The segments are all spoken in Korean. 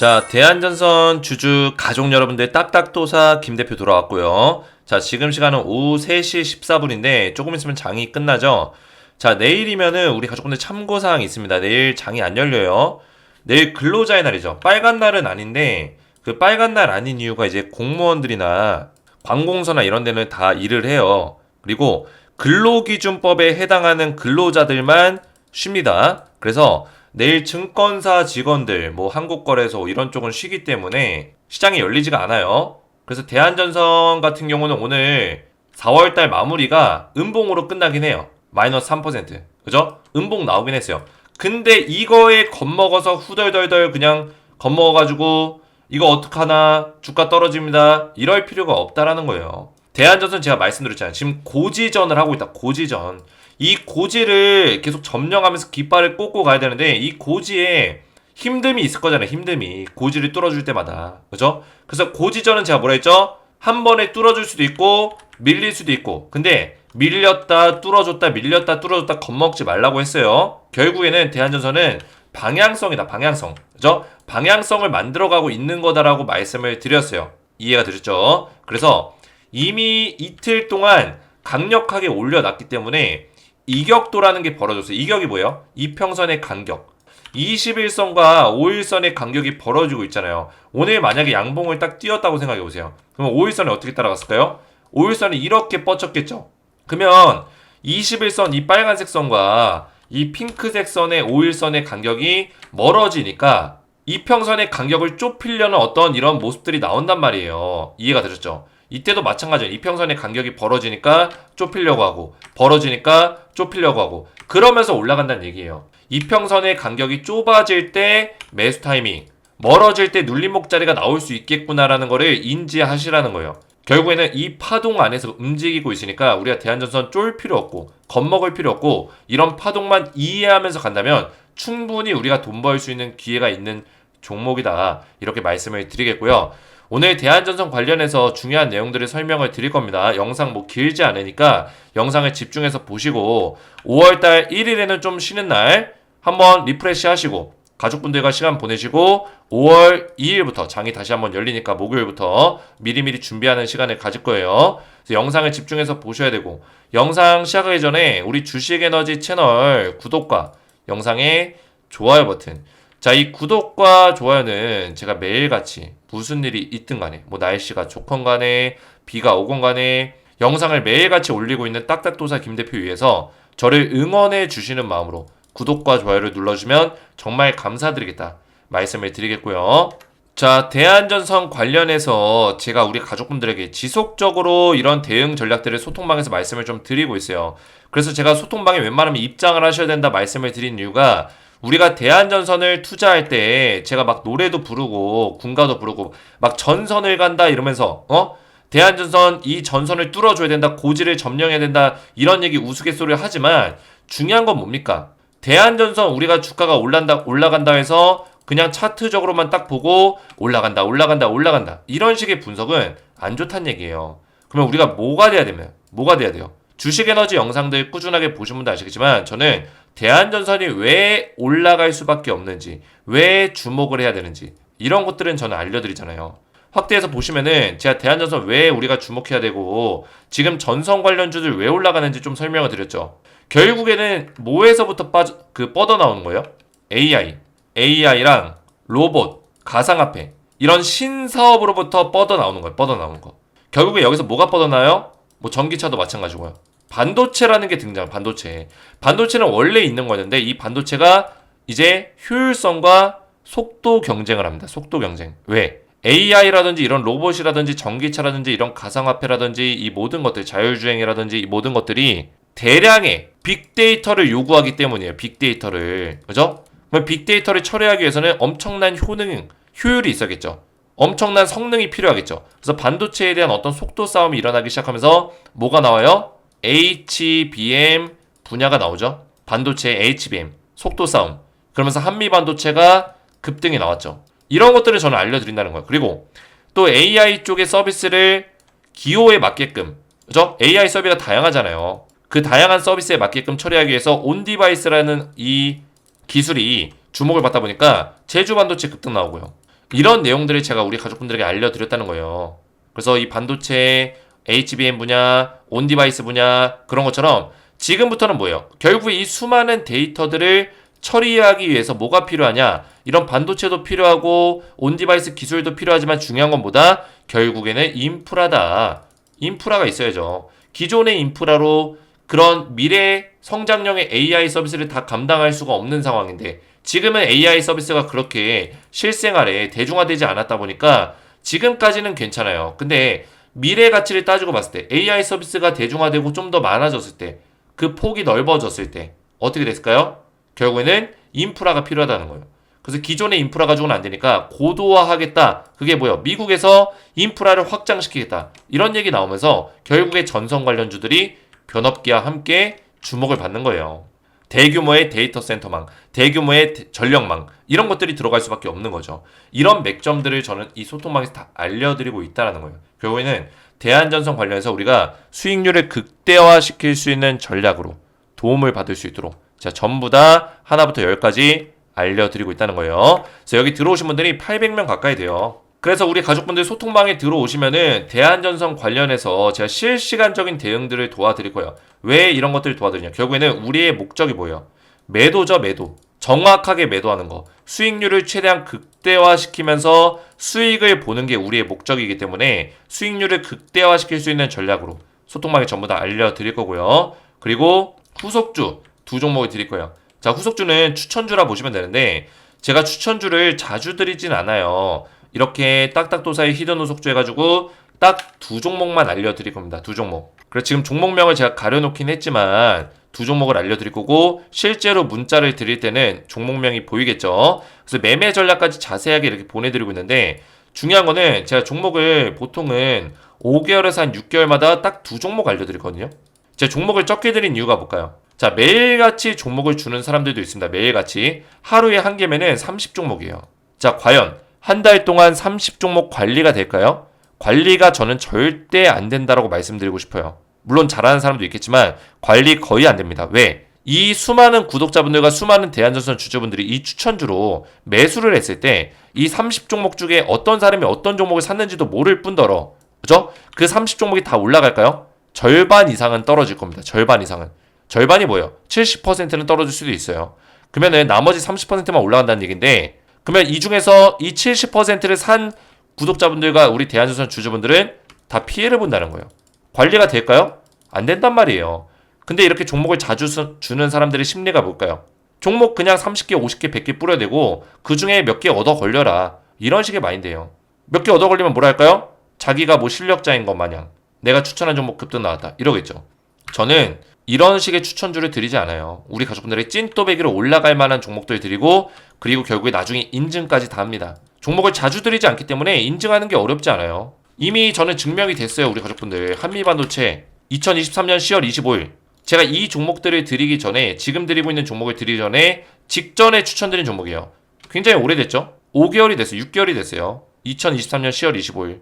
자, 대한전선 주주 가족 여러분들 딱딱도사 김 대표 돌아왔고요. 자, 지금 시간은 오후 3시 14분인데 조금 있으면 장이 끝나죠. 자, 내일이면은 우리 가족분들 참고사항이 있습니다. 내일 장이 안 열려요. 내일 근로자의 날이죠. 빨간 날은 아닌데 그 빨간 날 아닌 이유가 이제 공무원들이나 관공서나 이런 데는 다 일을 해요. 그리고 근로기준법에 해당하는 근로자들만 쉽니다. 그래서 내일 증권사 직원들, 뭐 한국거래소 이런 쪽은 쉬기 때문에 시장이 열리지가 않아요. 그래서 대한전선 같은 경우는 오늘 4월달 마무리가 음봉으로 끝나긴 해요. 마이너스 3%. 그죠? 음봉 나오긴 했어요. 근데 이거에 겁먹어서 후덜덜덜 그냥 겁먹어가지고 이거 어떡하나 주가 떨어집니다. 이럴 필요가 없다라는 거예요. 대한전선 제가 말씀드렸잖아요. 지금 고지전을 하고 있다. 고지전. 이 고지를 계속 점령하면서 깃발을 꽂고 가야 되는데 이 고지에 힘듦이 있을 거잖아요. 힘듦이 고지를 뚫어줄 때마다 그죠? 그래서 고지전은 제가 뭐라 했죠? 한 번에 뚫어줄 수도 있고 밀릴 수도 있고 근데 밀렸다 뚫어줬다 밀렸다 뚫어줬다 겁먹지 말라고 했어요. 결국에는 대한전선은 방향성이다 방향성 그죠? 방향성을 만들어가고 있는 거다라고 말씀을 드렸어요. 이해가 되셨죠? 그래서 이미 이틀 동안 강력하게 올려놨기 때문에 이격도라는 게 벌어졌어요. 이격이 뭐예요? 이평선의 간격. 21선과 5일선의 간격이 벌어지고 있잖아요. 오늘 만약에 양봉을 딱 띄었다고 생각해 보세요. 그러면 5일선이 어떻게 따라갔을까요? 5일선이 이렇게 뻗쳤겠죠. 그러면 21선 이 빨간색 선과 이 핑크색 선의 5일선의 간격이 멀어지니까 이평선의 간격을 좁히려는 어떤 이런 모습들이 나온단 말이에요. 이해가 되셨죠? 이때도 마찬가지예요. 이평선의 간격이 벌어지니까 좁히려고 하고 벌어지니까 좁히려고 하고 그러면서 올라간다는 얘기예요. 이평선의 간격이 좁아질 때 매수 타이밍 멀어질 때 눌림목 자리가 나올 수 있겠구나라는 거를 인지하시라는 거예요. 결국에는 이 파동 안에서 움직이고 있으니까 우리가 대한전선 쫄 필요 없고 겁먹을 필요 없고 이런 파동만 이해하면서 간다면 충분히 우리가 돈 벌 수 있는 기회가 있는 종목이다 이렇게 말씀을 드리겠고요. 오늘 대한전선 관련해서 중요한 내용들을 설명을 드릴 겁니다. 영상 뭐 길지 않으니까 영상을 집중해서 보시고 5월달 1일에는 좀 쉬는 날 한번 리프레시 하시고 가족분들과 시간 보내시고 5월 2일부터 장이 다시 한번 열리니까 목요일부터 미리미리 준비하는 시간을 가질 거예요. 그래서 영상을 집중해서 보셔야 되고 영상 시작하기 전에 우리 주식에너지 채널 구독과 영상의 좋아요 버튼 자, 이 구독과 좋아요는 제가 매일같이 무슨 일이 있든 간에, 뭐 날씨가 좋건 간에, 비가 오건 간에, 영상을 매일같이 올리고 있는 딱딱도사 김 대표 위해서 저를 응원해 주시는 마음으로 구독과 좋아요를 눌러주면 정말 감사드리겠다 말씀을 드리겠고요. 자, 대한전선 관련해서 제가 우리 가족분들에게 지속적으로 이런 대응 전략들을 소통방에서 말씀을 좀 드리고 있어요. 그래서 제가 소통방에 웬만하면 입장을 하셔야 된다 말씀을 드린 이유가 우리가 대한전선을 투자할 때 제가 막 노래도 부르고 군가도 부르고 막 전선을 간다 이러면서 어? 대한전선 이 전선을 뚫어줘야 된다 고지를 점령해야 된다 이런 얘기 우스갯소리를 하지만 중요한 건 뭡니까? 대한전선 우리가 주가가 올란다 올라간다 해서 그냥 차트적으로만 딱 보고 올라간다 올라간다 올라간다 이런 식의 분석은 안 좋다는 얘기예요. 그러면 우리가 뭐가 돼야 되면 뭐가 돼야 돼요? 주식 에너지 영상들 꾸준하게 보신 분도 아시겠지만 저는 대한전선이 왜 올라갈 수밖에 없는지, 왜 주목을 해야 되는지 이런 것들은 저는 알려드리잖아요. 확대해서 보시면은 제가 대한전선 왜 우리가 주목해야 되고 지금 전선 관련주들 왜 올라가는지 좀 설명을 드렸죠. 결국에는 뭐에서부터 빠져 그 뻗어 나오는 거예요? AI, AI랑 로봇, 가상화폐 이런 신사업으로부터 뻗어 나오는 거예요. 뻗어 나오는 거. 결국에 여기서 뭐가 뻗어 나요? 뭐 전기차도 마찬가지고요. 반도체라는 게 등장, 반도체. 반도체는 원래 있는 거였는데 이 반도체가 이제 효율성과 속도 경쟁을 합니다. 속도 경쟁. 왜? AI라든지 이런 로봇이라든지 전기차라든지 이런 가상화폐라든지 이 모든 것들, 자율주행이라든지 이 모든 것들이 대량의 빅데이터를 요구하기 때문이에요. 빅데이터를. 그죠? 그럼 빅데이터를 처리하기 위해서는 엄청난 효능, 효율이 있어야겠죠. 엄청난 성능이 필요하겠죠. 그래서 반도체에 대한 어떤 속도 싸움이 일어나기 시작하면서 뭐가 나와요? HBM 분야가 나오죠. 반도체 HBM 속도 싸움. 그러면서 한미 반도체가 급등이 나왔죠. 이런 것들을 저는 알려드린다는 거예요. 그리고 또 AI 쪽의 서비스를 기호에 맞게끔 그죠? AI 서비스가 다양하잖아요. 그 다양한 서비스에 맞게끔 처리하기 위해서 온 디바이스라는 이 기술이 주목을 받다 보니까 제주 반도체 급등 나오고요. 이런 내용들을 제가 우리 가족분들에게 알려드렸다는 거예요. 그래서 이 반도체, HBM 분야, 온 디바이스 분야 그런 것처럼 지금부터는 뭐예요? 결국 이 수많은 데이터들을 처리하기 위해서 뭐가 필요하냐? 이런 반도체도 필요하고 온 디바이스 기술도 필요하지만 중요한 건 뭐다? 결국에는 인프라다. 인프라가 있어야죠. 기존의 인프라로 그런 미래 성장형의 AI 서비스를 다 감당할 수가 없는 상황인데 지금은 AI 서비스가 그렇게 실생활에 대중화되지 않았다 보니까 지금까지는 괜찮아요. 근데 미래 가치를 따지고 봤을 때 AI 서비스가 대중화되고 좀 더 많아졌을 때 그 폭이 넓어졌을 때 어떻게 됐을까요? 결국에는 인프라가 필요하다는 거예요. 그래서 기존의 인프라 가지고는 안 되니까 고도화하겠다. 그게 뭐예요? 미국에서 인프라를 확장시키겠다. 이런 얘기 나오면서 결국에 전선 관련주들이 변업기와 함께 주목을 받는 거예요. 대규모의 데이터 센터망, 대규모의 대- 전력망 이런 것들이 들어갈 수밖에 없는 거죠. 이런 맥점들을 저는 이 소통망에서 다 알려드리고 있다라는 거예요. 결국에는 대한전선 관련해서 우리가 수익률을 극대화시킬 수 있는 전략으로 도움을 받을 수 있도록 제가 전부 다 하나부터 열까지 알려드리고 있다는 거예요. 그래서 여기 들어오신 분들이 800명 가까이 돼요. 그래서 우리 가족분들 소통방에 들어오시면은 대한전선 관련해서 제가 실시간적인 대응들을 도와드릴 거예요. 왜 이런 것들을 도와드리냐? 결국에는 우리의 목적이 뭐예요? 매도죠, 매도. 정확하게 매도하는 거. 수익률을 최대한 극대화시키면서 수익을 보는 게 우리의 목적이기 때문에 수익률을 극대화시킬 수 있는 전략으로 소통방에 전부 다 알려드릴 거고요. 그리고 후속주 두 종목을 드릴 거예요. 자, 후속주는 추천주라 보시면 되는데 제가 추천주를 자주 드리진 않아요. 이렇게 딱딱도사의 히든 후속주 해가지고 딱 두 종목만 알려드릴 겁니다. 두 종목. 그래서 지금 종목명을 제가 가려놓긴 했지만 두 종목을 알려드릴 거고 실제로 문자를 드릴 때는 종목명이 보이겠죠. 그래서 매매 전략까지 자세하게 이렇게 보내드리고 있는데 중요한 거는 제가 종목을 보통은 5개월에서 한 6개월마다 딱 두 종목 알려드리거든요. 제가 종목을 적게 드린 이유가 뭘까요? 자, 매일같이 종목을 주는 사람들도 있습니다. 매일같이. 하루에 한 개면은 30종목이에요. 자, 과연 한 달 동안 30종목 관리가 될까요? 관리가 저는 절대 안 된다라고 말씀드리고 싶어요. 물론 잘하는 사람도 있겠지만 관리 거의 안 됩니다. 왜? 이 수많은 구독자분들과 수많은 대한전선 주주분들이 이 추천주로 매수를 했을 때 이 30종목 중에 어떤 사람이 어떤 종목을 샀는지도 모를 뿐더러 그죠? 그 30종목이 다 올라갈까요? 절반 이상은 떨어질 겁니다. 절반 이상은. 절반이 뭐예요? 70%는 떨어질 수도 있어요. 그러면은 나머지 30%만 올라간다는 얘기인데 그러면 이 중에서 이 70%를 산 구독자분들과 우리 대한조선 주주분들은 다 피해를 본다는 거예요. 관리가 될까요? 안 된단 말이에요. 근데 이렇게 종목을 자주 수- 주는 사람들의 심리가 뭘까요? 종목 그냥 30개, 50개, 100개 뿌려대고 그 중에 몇 개 얻어 걸려라. 이런 식의 마인드예요. 몇 개 얻어 걸리면 뭐라 할까요? 자기가 뭐 실력자인 것 마냥 내가 추천한 종목 급등 나왔다. 이러겠죠. 저는 이런 식의 추천주를 드리지 않아요. 우리 가족분들의 찐또배기로 올라갈 만한 종목들 드리고 그리고 결국에 나중에 인증까지 다 합니다. 종목을 자주 드리지 않기 때문에 인증하는 게 어렵지 않아요. 이미 저는 증명이 됐어요. 우리 가족분들. 한미반도체 2023년 10월 25일 제가 이 종목들을 드리기 전에 지금 드리고 있는 종목을 드리기 전에 직전에 추천드린 종목이에요. 굉장히 오래됐죠? 5개월이 됐어요. 6개월이 됐어요. 2023년 10월 25일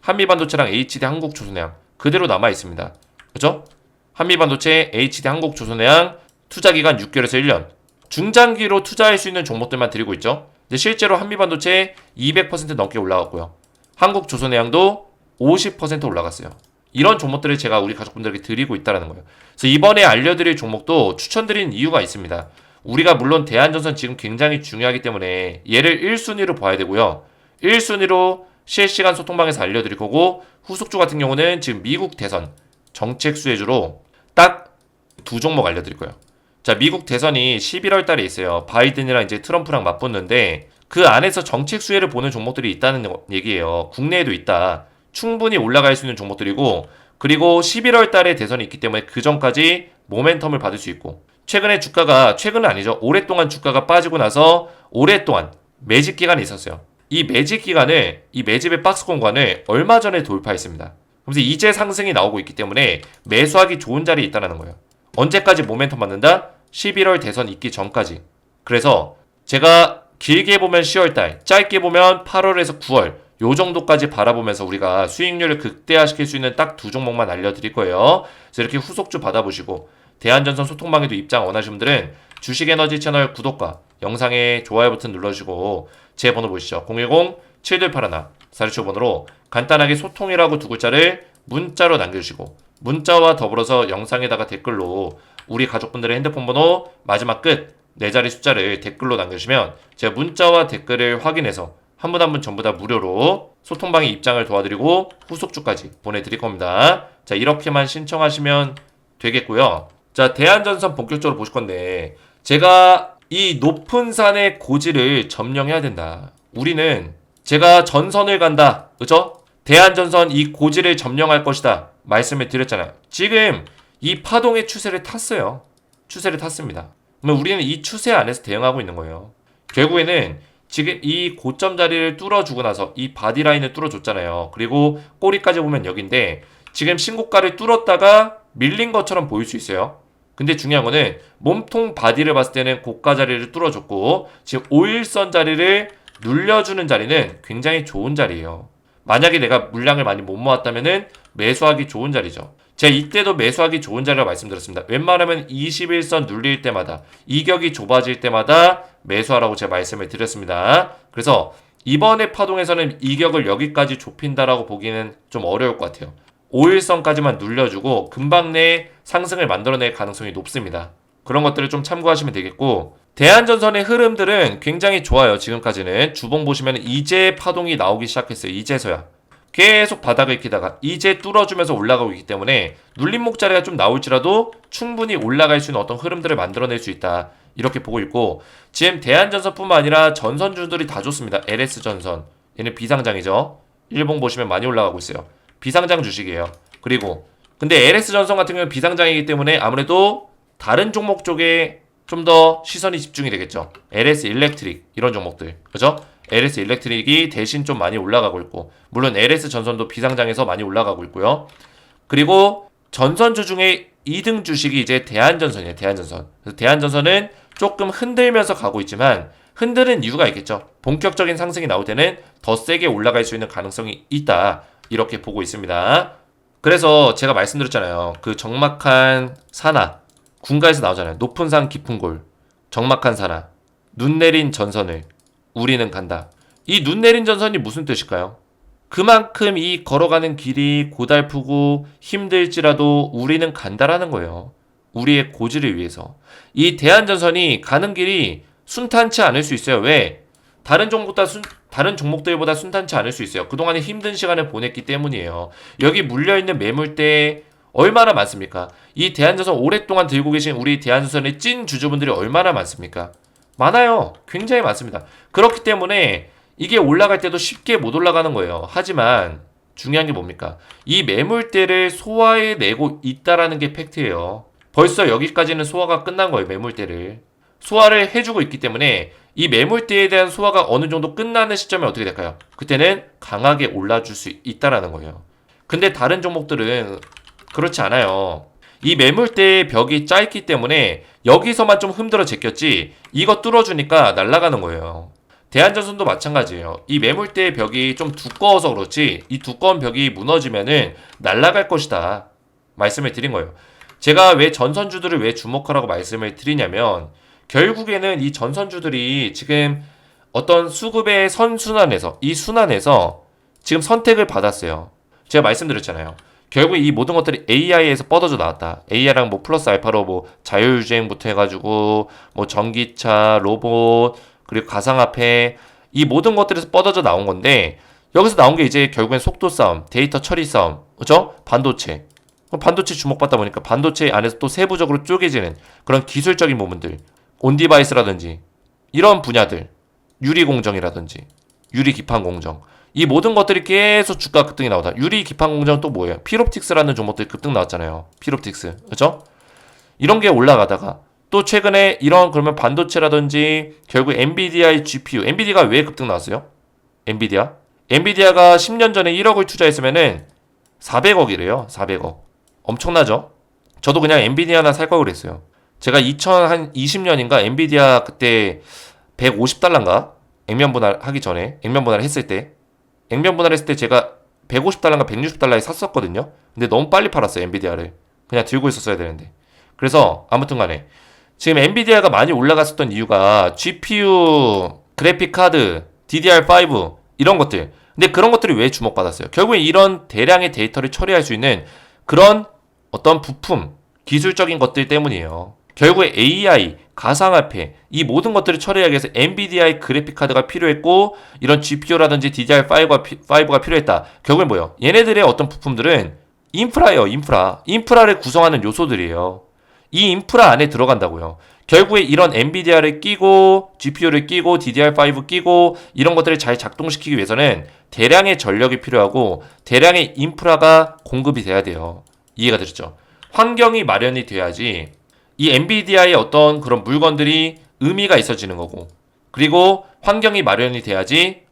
한미반도체랑 HD 한국조선해양 그대로 남아 있습니다. 그죠? 한미반도체, HD 한국조선해양 투자 기간 6개월에서 1년. 중장기로 투자할 수 있는 종목들만 드리고 있죠. 근데 실제로 한미반도체 200% 넘게 올라갔고요. 한국 조선해양도 50% 올라갔어요. 이런 종목들을 제가 우리 가족분들에게 드리고 있다는 거예요. 그래서 이번에 알려드릴 종목도 추천드린 이유가 있습니다. 우리가 물론 대한전선 지금 굉장히 중요하기 때문에 얘를 1순위로 봐야 되고요. 1순위로 실시간 소통방에서 알려드릴 거고 후속주 같은 경우는 지금 미국 대선 정책 수혜주로 딱 두 종목 알려드릴 거예요. 자, 미국 대선이 11월 달에 있어요. 바이든이랑 이제 트럼프랑 맞붙는데 그 안에서 정책 수혜를 보는 종목들이 있다는 얘기예요. 국내에도 있다. 충분히 올라갈 수 있는 종목들이고 그리고 11월 달에 대선이 있기 때문에 그 전까지 모멘텀을 받을 수 있고 최근에 주가가 최근은 아니죠. 오랫동안 주가가 빠지고 나서 오랫동안 매집 기간이 있었어요. 이 매집 기간을 이 매집의 박스 공간을 얼마 전에 돌파했습니다. 그래서 이제 상승이 나오고 있기 때문에 매수하기 좋은 자리에 있다는 거예요. 언제까지 모멘텀 받는다? 11월 대선 있기 전까지. 그래서 제가 길게 보면 10월달, 짧게 보면 8월에서 9월, 요 정도까지 바라보면서 우리가 수익률을 극대화시킬 수 있는 딱 두 종목만 알려드릴 거예요. 그래서 이렇게 후속주 받아보시고, 대한전선 소통방에도 입장 원하시는 분들은 주식에너지 채널 구독과 영상에 좋아요 버튼 눌러주시고, 제 번호 보시죠. 010-7281 사리초 번호로 간단하게 소통이라고 두 글자를 문자로 남겨주시고 문자와 더불어서 영상에다가 댓글로 우리 가족분들의 핸드폰 번호 마지막 끝 네 자리 숫자를 댓글로 남겨주시면 제가 문자와 댓글을 확인해서 한 분 한 분 전부 다 무료로 소통방의 입장을 도와드리고 후속주까지 보내드릴 겁니다. 자 이렇게만 신청하시면 되겠고요. 자 대한전선 본격적으로 보실 건데 제가 이 높은 산의 고지를 점령해야 된다. 우리는 제가 전선을 간다. 그죠? 대한전선 이 고지를 점령할 것이다. 말씀을 드렸잖아요. 지금 이 파동의 추세를 탔어요. 추세를 탔습니다. 그러면 우리는 이 추세 안에서 대응하고 있는 거예요. 결국에는 지금 이 고점 자리를 뚫어주고 나서 이 바디라인을 뚫어줬잖아요. 그리고 꼬리까지 보면 여기인데 지금 신고가를 뚫었다가 밀린 것처럼 보일 수 있어요. 근데 중요한 거는 몸통 바디를 봤을 때는 고가 자리를 뚫어줬고 지금 5일선 자리를 눌려주는 자리는 굉장히 좋은 자리예요. 만약에 내가 물량을 많이 못 모았다면은 매수하기 좋은 자리죠. 제가 이때도 매수하기 좋은 자리라고 말씀드렸습니다. 웬만하면 21선 눌릴 때마다 이격이 좁아질 때마다 매수하라고 제가 말씀을 드렸습니다. 그래서 이번에 파동에서는 이격을 여기까지 좁힌다라고 보기는 좀 어려울 것 같아요. 5일선까지만 눌려주고 금방 내에 상승을 만들어낼 가능성이 높습니다. 그런 것들을 좀 참고하시면 되겠고 대한전선의 흐름들은 굉장히 좋아요. 지금까지는 주봉 보시면 이제 파동이 나오기 시작했어요. 이제서야. 계속 바닥을 키다가 이제 뚫어주면서 올라가고 있기 때문에 눌림목 자리가 좀 나올지라도 충분히 올라갈 수 있는 어떤 흐름들을 만들어낼 수 있다. 이렇게 보고 있고 지금 대한전선뿐만 아니라 전선주들이 다 좋습니다. LS전선 얘는 비상장이죠. 일봉 보시면 많이 올라가고 있어요. 비상장 주식이에요. 그리고 근데 LS전선 같은 경우는 비상장이기 때문에 아무래도 다른 종목 쪽에 좀 더 시선이 집중이 되겠죠. LS 일렉트릭 이런 종목들 그죠? LS 일렉트릭이 대신 좀 많이 올라가고 있고 물론 LS 전선도 비상장에서 많이 올라가고 있고요. 그리고 전선주 중에 2등 주식이 이제 대한전선이에요. 대한전선. 대한전선은 조금 흔들면서 가고 있지만 흔드는 이유가 있겠죠. 본격적인 상승이 나올 때는 더 세게 올라갈 수 있는 가능성이 있다. 이렇게 보고 있습니다. 그래서 제가 말씀드렸잖아요. 그 적막한 산하 군가에서 나오잖아요. 높은 산 깊은 골. 적막한 산하. 눈 내린 전선을 우리는 간다. 이 눈 내린 전선이 무슨 뜻일까요? 그만큼 이 걸어가는 길이 고달프고 힘들지라도 우리는 간다라는 거예요. 우리의 고지를 위해서. 이 대한전선이 가는 길이 순탄치 않을 수 있어요. 왜? 다른 종목보다 순, 다른 종목들보다 순탄치 않을 수 있어요. 그동안에 힘든 시간을 보냈기 때문이에요. 여기 물려있는 매물대 얼마나 많습니까? 이 대한전선 오랫동안 들고 계신 우리 대한전선의 찐 주주분들이 얼마나 많습니까? 많아요. 굉장히 많습니다. 그렇기 때문에 이게 올라갈 때도 쉽게 못 올라가는 거예요. 하지만 중요한 게 뭡니까? 이 매물대를 소화해 내고 있다라는 게 팩트예요. 벌써 여기까지는 소화가 끝난 거예요. 매물대를. 소화를 해주고 있기 때문에 이 매물대에 대한 소화가 어느 정도 끝나는 시점에 어떻게 될까요? 그때는 강하게 올라줄 수 있다라는 거예요. 근데 다른 종목들은 그렇지 않아요. 이 매물대의 벽이 짧기 때문에 여기서만 좀 흔들어 제꼈지 이거 뚫어주니까 날아가는 거예요. 대한전선도 마찬가지예요. 이 매물대의 벽이 좀 두꺼워서 그렇지 이 두꺼운 벽이 무너지면은 날아갈 것이다. 말씀을 드린 거예요. 제가 왜 전선주들을 왜 주목하라고 말씀을 드리냐면 결국에는 이 전선주들이 지금 어떤 수급의 선순환에서 이 순환에서 지금 선택을 받았어요. 제가 말씀드렸잖아요. 결국 이 모든 것들이 AI에서 뻗어져 나왔다. AI랑 뭐 플러스 알파로 뭐 자율주행부터 해가지고 뭐 전기차, 로봇, 그리고 가상화폐 이 모든 것들에서 뻗어져 나온 건데 여기서 나온 게 이제 결국엔 속도 싸움, 데이터 처리 싸움, 그죠? 반도체. 반도체 주목받다 보니까 반도체 안에서 또 세부적으로 쪼개지는 그런 기술적인 부분들, 온디바이스라든지 이런 분야들, 유리 공정이라든지 유리 기판 공정. 이 모든 것들이 계속 주가 급등이 나오다. 유리 기판 공정 또 뭐예요? 피롭틱스라는 종목들이 급등 나왔잖아요. 피롭틱스. 그죠? 이런 게 올라가다가 또 최근에 이런 그러면 반도체라든지 결국 엔비디아의 GPU. 엔비디아가 왜 급등 나왔어요? 엔비디아? 엔비디아가 10년 전에 1억을 투자했으면은 400억이래요. 400억. 엄청나죠? 저도 그냥 엔비디아나 살 걸 그랬어요. 제가 2020년인가 엔비디아 그때 150달러인가? 액면 분할 하기 전에 액면 분할 했을 때 액면 분할 했을 때 제가 150달러인가 160달러에 샀었거든요. 근데 너무 빨리 팔았어요, 엔비디아를. 그냥 들고 있었어야 되는데. 그래서 아무튼 간에 지금 엔비디아가 많이 올라갔었던 이유가 GPU 그래픽 카드 DDR5 이런 것들. 근데 그런 것들이 왜 주목받았어요? 결국에 이런 대량의 데이터를 처리할 수 있는 그런 어떤 부품, 기술적인 것들 때문이에요. 결국에 AI, 가상화폐, 이 모든 것들을 처리하기 위해서 NVIDIA 그래픽 카드가 필요했고 이런 GPU라든지 DDR5가, 5가 필요했다. 결국엔 뭐예요? 얘네들의 어떤 부품들은 인프라예요, 인프라. 인프라를 구성하는 요소들이에요. 이 인프라 안에 들어간다고요. 결국에 이런 엔비디아를 끼고 GPU를 끼고 DDR5 끼고 이런 것들을 잘 작동시키기 위해서는 대량의 전력이 필요하고 대량의 인프라가 공급이 돼야 돼요. 이해가 되셨죠? 환경이 마련이 돼야지 이 엔비디아의 어떤 그런 물건들이 의미가 있어지는 거고 그리고 환경이 마련이 돼야지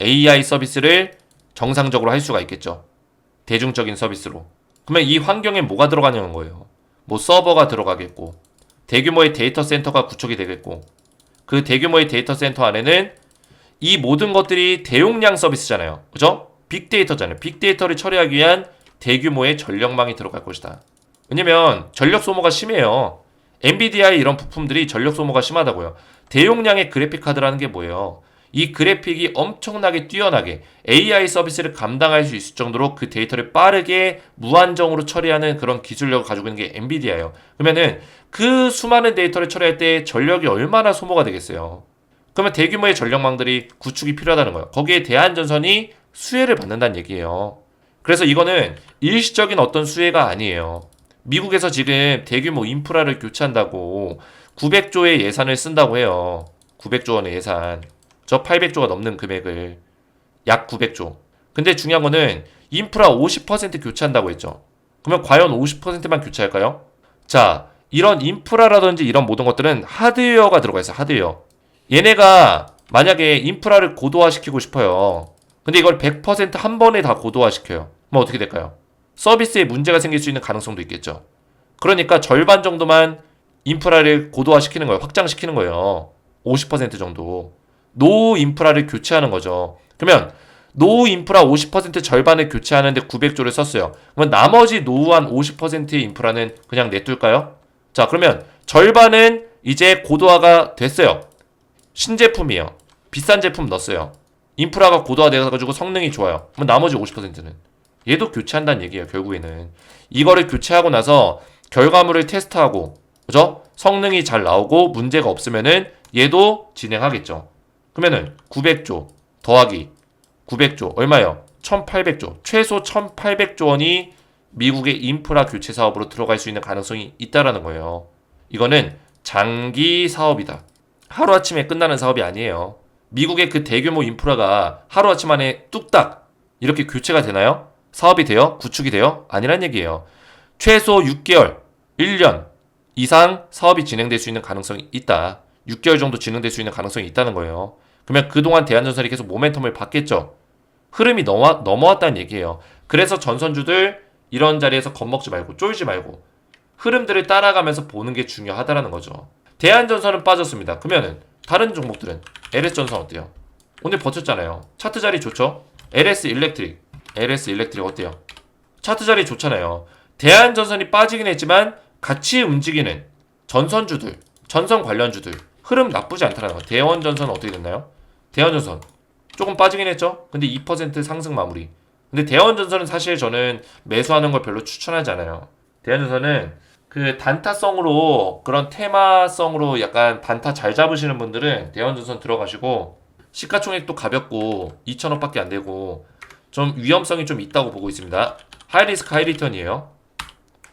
AI 서비스를 정상적으로 할 수가 있겠죠. 대중적인 서비스로. 그러면 이 환경에 뭐가 들어가냐는 거예요. 뭐 서버가 들어가겠고 대규모의 데이터 센터가 구축이 되겠고 그 대규모의 데이터 센터 안에는 이 모든 것들이 대용량 서비스잖아요. 그죠? 빅데이터잖아요. 빅데이터를 처리하기 위한 대규모의 전력망이 들어갈 것이다. 왜냐면 전력 소모가 심해요. 엔비디아의 이런 부품들이 전력 소모가 심하다고요. 대용량의 그래픽 카드라는 게 뭐예요? 이 그래픽이 엄청나게 뛰어나게 AI 서비스를 감당할 수 있을 정도로 그 데이터를 빠르게 무한정으로 처리하는 그런 기술력을 가지고 있는 게 엔비디아예요. 그러면은 그 수많은 데이터를 처리할 때 전력이 얼마나 소모가 되겠어요. 그러면 대규모의 전력망들이 구축이 필요하다는 거예요. 거기에 대한 전선이 수혜를 받는다는 얘기예요. 그래서 이거는 일시적인 어떤 수혜가 아니에요. 미국에서 지금 대규모 인프라를 교체한다고 900조의 예산을 쓴다고 해요. 900조 원의 예산. 저 800조가 넘는 금액을 약 900조. 근데 중요한 거는 인프라 50% 교체한다고 했죠. 그러면 과연 50%만 교체할까요? 자, 이런 인프라라든지 이런 모든 것들은 하드웨어가 들어가 있어요. 하드웨어. 얘네가 만약에 인프라를 고도화시키고 싶어요. 근데 이걸 100%한 번에 다 고도화시켜요. 그럼 어떻게 될까요? 서비스에 문제가 생길 수 있는 가능성도 있겠죠. 그러니까 절반 정도만 인프라를 고도화시키는 거예요. 확장시키는 거예요. 50% 정도. 노후 인프라를 교체하는 거죠. 그러면 노후 인프라 50% 절반을 교체하는데 900조를 썼어요. 그러면 나머지 노후한 50%의 인프라는 그냥 냅둘까요? 자, 그러면 절반은 이제 고도화가 됐어요. 신제품이에요. 비싼 제품 넣었어요. 인프라가 고도화돼가지고 성능이 좋아요. 그럼 나머지 50%는 얘도 교체한다는 얘기예요. 결국에는 이거를 교체하고 나서 결과물을 테스트하고 그죠? 성능이 잘 나오고 문제가 없으면은 얘도 진행하겠죠. 그러면은 900조 더하기 900조 얼마요? 1800조 최소 1800조 원이 미국의 인프라 교체 사업으로 들어갈 수 있는 가능성이 있다라는 거예요. 이거는 장기 사업이다. 하루아침에 끝나는 사업이 아니에요. 미국의 그 대규모 인프라가 하루아침 안에 뚝딱 이렇게 교체가 되나요? 사업이 돼요? 구축이 돼요? 아니란 얘기예요. 최소 6개월, 1년 이상 사업이 진행될 수 있는 가능성이 있다. 6개월 정도 진행될 수 있는 가능성이 있다는 거예요. 그러면 그동안 대한전선이 계속 모멘텀을 받겠죠. 흐름이 넘어, 넘어왔다는 얘기예요. 그래서 전선주들 이런 자리에서 겁먹지 말고 쫄지 말고 흐름들을 따라가면서 보는 게 중요하다라는 거죠. 대한전선은 빠졌습니다. 그러면은 다른 종목들은 LS전선 어때요? 오늘 버텼잖아요. 차트 자리 좋죠? LS 일렉트릭, LS 일렉트릭 어때요? 차트 자리 좋잖아요. 대한전선이 빠지긴 했지만 같이 움직이는 전선주들, 전선 관련주들 흐름 나쁘지 거. 대원전선 어떻게 됐나요? 대원전선 조금 빠지긴 했죠. 근데 2% 상승 마무리. 근데 대원전선은 사실 저는 매수하는 걸 별로 추천하지 않아요. 대원전선은 그 단타성으로 그런 테마성으로 약간 단타 잘 잡으시는 분들은 대원전선 들어가시고 시가총액도 가볍고 2천원밖에 안 되고 좀 위험성이 좀 있다고 보고 있습니다. 하이 리스크 하이 리턴이에요.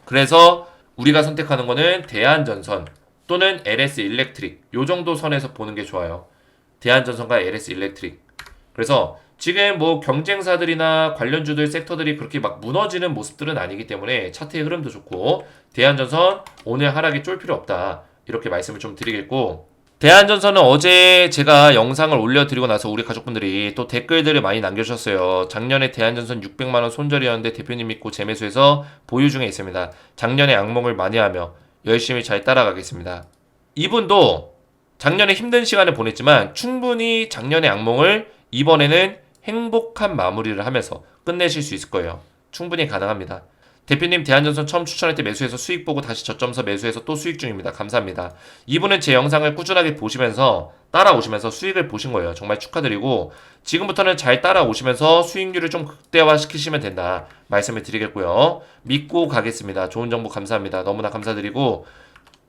그래서 우리가 선택하는 거는 대한전선 또는 LS 일렉트릭 요 정도 선에서 보는 게 좋아요. 대한전선과 LS 일렉트릭. 그래서 지금 뭐 경쟁사들이나 관련주들 섹터들이 그렇게 막 무너지는 모습들은 아니기 때문에 차트의 흐름도 좋고 대한전선 오늘 하락이 쫄 필요 없다. 이렇게 말씀을 좀 드리겠고 대한전선은 어제 제가 영상을 올려드리고 나서 우리 가족분들이 또 댓글들을 많이 남겨주셨어요. 작년에 대한전선 600만원 손절이었는데 대표님 믿고 재매수해서 보유 중에 있습니다. 작년에 악몽을 많이 하며 열심히 잘 따라가겠습니다. 이분도 작년에 힘든 시간을 보냈지만 충분히 작년의 악몽을 이번에는 행복한 마무리를 하면서 끝내실 수 있을 거예요. 충분히 가능합니다. 대표님 대한전선 처음 추천할 때 매수해서 수익 보고 다시 저점서 매수해서 또 수익 중입니다. 감사합니다. 이분은 제 영상을 꾸준하게 보시면서 따라오시면서 수익을 보신 거예요. 정말 축하드리고 지금부터는 잘 따라오시면서 수익률을 좀 극대화 시키시면 된다 말씀을 드리겠고요. 믿고 가겠습니다. 좋은 정보 감사합니다. 너무나 감사드리고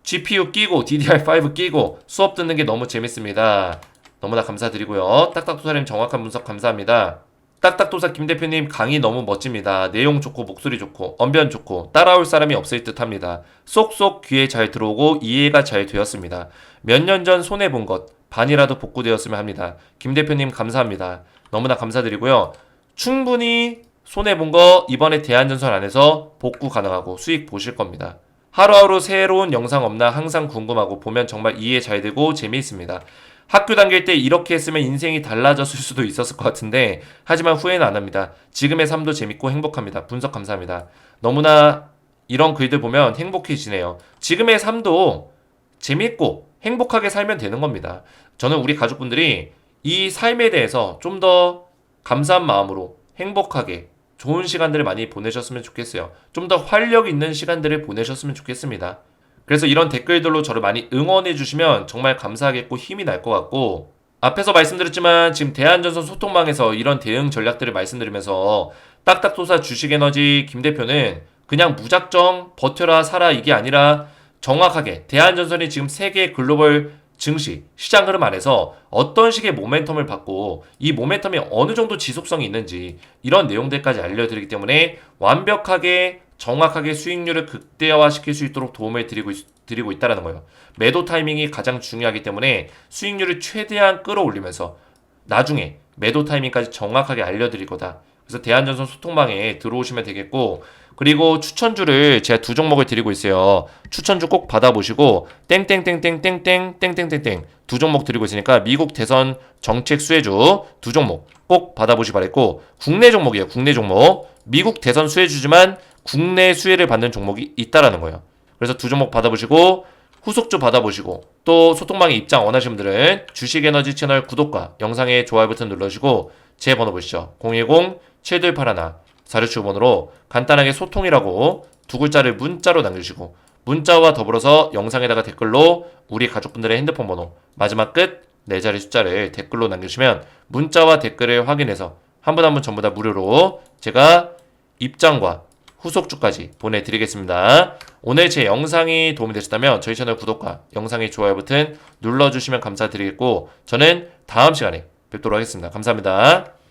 GPU 끼고 DDR5 끼고 수업 듣는 게 너무 재밌습니다. 너무나 감사드리고요. 딱딱도사님 정확한 분석 감사합니다. 딱딱도사 김 대표님 강의 너무 멋집니다. 내용 좋고 목소리 좋고 언변 좋고 따라올 사람이 없을 듯합니다. 쏙쏙 귀에 잘 들어오고 이해가 잘 되었습니다. 몇 년 전 손해 본 것 반이라도 복구되었으면 합니다. 김 대표님 감사합니다. 너무나 감사드리고요. 충분히 손해 본 거 이번에 대한전선 안에서 복구 가능하고 수익 보실 겁니다. 하루하루 새로운 영상 없나 항상 궁금하고 보면 정말 이해 잘 되고 재미있습니다. 학교 다닐 때 이렇게 했으면 인생이 달라졌을 수도 있었을 것 같은데 하지만 후회는 안 합니다. 지금의 삶도 재밌고 행복합니다. 분석 감사합니다. 너무나 이런 글들 보면 행복해지네요. 지금의 삶도 재밌고 행복하게 살면 되는 겁니다. 저는 우리 가족분들이 이 삶에 대해서 좀 더 감사한 마음으로 행복하게 좋은 시간들을 많이 보내셨으면 좋겠어요. 좀 더 활력 있는 시간들을 보내셨으면 좋겠습니다. 그래서 이런 댓글들로 저를 많이 응원해 주시면 정말 감사하겠고 힘이 날 것 같고 앞에서 말씀드렸지만 지금 대한전선 소통망에서 이런 대응 전략들을 말씀드리면서 딱딱도사 주식에너지 김 대표는 그냥 무작정 버텨라 살아 이게 아니라 정확하게 대한전선이 지금 세계 글로벌 증시 시장 흐름 안에서 어떤 식의 모멘텀을 받고 이 모멘텀이 어느 정도 지속성이 있는지 이런 내용들까지 알려드리기 때문에 완벽하게 정확하게 수익률을 극대화시킬 수 있도록 도움을 드리고, 있, 드리고 있다는 거예요. 매도 타이밍이 가장 중요하기 때문에 수익률을 최대한 끌어올리면서 나중에 매도 타이밍까지 정확하게 알려드릴 거다. 그래서 대한전선 소통방에 들어오시면 되겠고 그리고 추천주를 제가 두 종목을 드리고 있어요. 추천주 꼭 받아보시고 땡땡땡땡땡땡땡땡땡땡 두 종목 드리고 있으니까 미국 대선 정책 수혜주 두 종목 꼭 받아보시 바랬고 국내 종목이에요. 국내 종목 미국 대선 수혜주지만 국내 수혜를 받는 종목이 있다라는 거예요. 그래서 두 종목 받아보시고 후속주 받아보시고 또 소통방에 입장 원하시는 분들은 주식에너지 채널 구독과 영상의 좋아요 버튼 눌러주시고 제 번호 보시죠. 010-7281 사료추번호로 간단하게 소통이라고 두 글자를 문자로 남겨주시고 문자와 더불어서 영상에다가 댓글로 우리 가족분들의 핸드폰 번호 마지막 끝 네 자리 숫자를 댓글로 남겨주시면 문자와 댓글을 확인해서 한 분 한 분 전부 다 무료로 제가 입장과 후속주까지 보내드리겠습니다. 오늘 제 영상이 도움이 되셨다면 저희 채널 구독과 영상의 좋아요 버튼 눌러주시면 감사드리겠고 저는 다음 시간에 뵙도록 하겠습니다. 감사합니다.